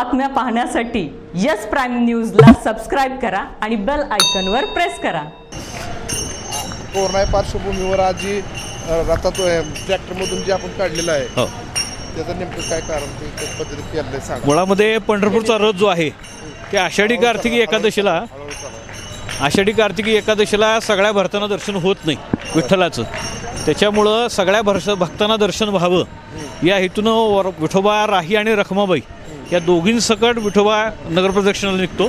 बातम्या पाहण्यासाठी yes prime न्यूजला सबस्क्राईब करा आणि बेल आयकॉनवर प्रेस करा कोरोना पार्श्वभूमीवर आज जी रथात ट्रॅक्टरमधून जे आपण काढलेलं आहे हो त्याचं नेमकं काय कारण ते कशा पद्धतीने केलं आहे सांगा मुळामध्ये पंढरपूरचा रथ जो आहे ते आषाढी कार्तिकी एकादशीला. आषाढी कार्तिकी एकादशीला सगळ्या भरताना दर्शन होत नाही विठ्ठलाचं. त्याच्यामुळं सगळ्या भरस भक्तांना दर्शन व्हावं. या हेतूनं वर विठोबा राही आणि रखमाबाई या दोघींसकट विठोबा नगरप्रदक्षिणाला निघतो.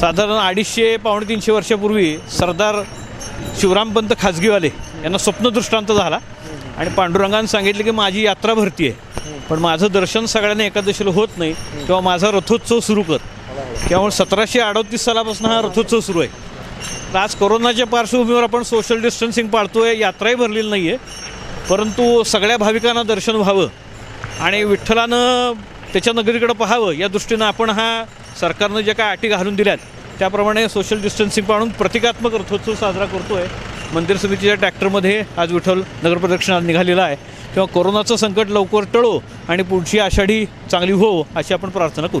साधारण अडीचशे पावणे तीनशे वर्षापूर्वी सरदार शिवरामपंत खाजगीवाले यांना स्वप्नदृष्टांत झाला. आणि पांडुरंगाने सांगितले की माझी यात्रा भरती आहे पण माझं दर्शन सगळ्यांना एकादशीला होत नाही तेव्हा माझा रथोत्सव सुरू कर. त्यामुळे सतराशे अडोतीस सालापासून हा रथोत्सव सुरू आहे. तर आज कोरोनाच्या पार्श्वभूमीवर आपण सोशल डिस्टन्सिंग पाळतोय यात्राही भरलेली नाही आहे परंतु सगळ्या भाविकांना दर्शन व्हावं आणि विठ्ठलानं त्याच्या नगरीकडं पाहावं या दृष्टीनं आपण हा सरकारनं ज्या काय अटी घालून दिल्यात त्याप्रमाणे सोशल डिस्टन्सिंग पाळून प्रतिकात्मक रथोत्सव साजरा करतो आहे मंदिर समितीच्या ट्रॅक्टरमध्ये आज विठ्ठल नगरप्रदक्षिणाला निघालेला आहे. तेव्हा कोरोनाचं संकट लवकर टळो आणि पुढची आषाढी चांगली हो अशी आपण प्रार्थना करू.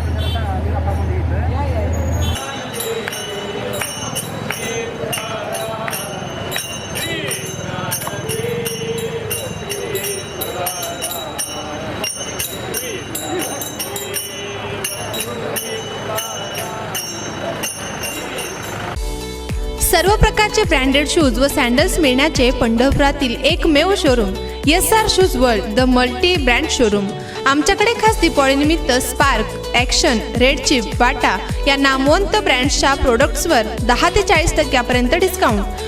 सर्व प्रकारचे ब्रँडेड शूज व सँडल्स मिळण्याचे पंढरपुरातील एकमेव showroom S R shoes world the multi brand showroom आमच्याकडे खास दिवाळीनिमित्त spark action red chief Bata या नामवंत ब्रँड्सच्या प्रोडक्ट्सवर दहा ते चाळीस टक्क्यापर्यंत डिस्काउंट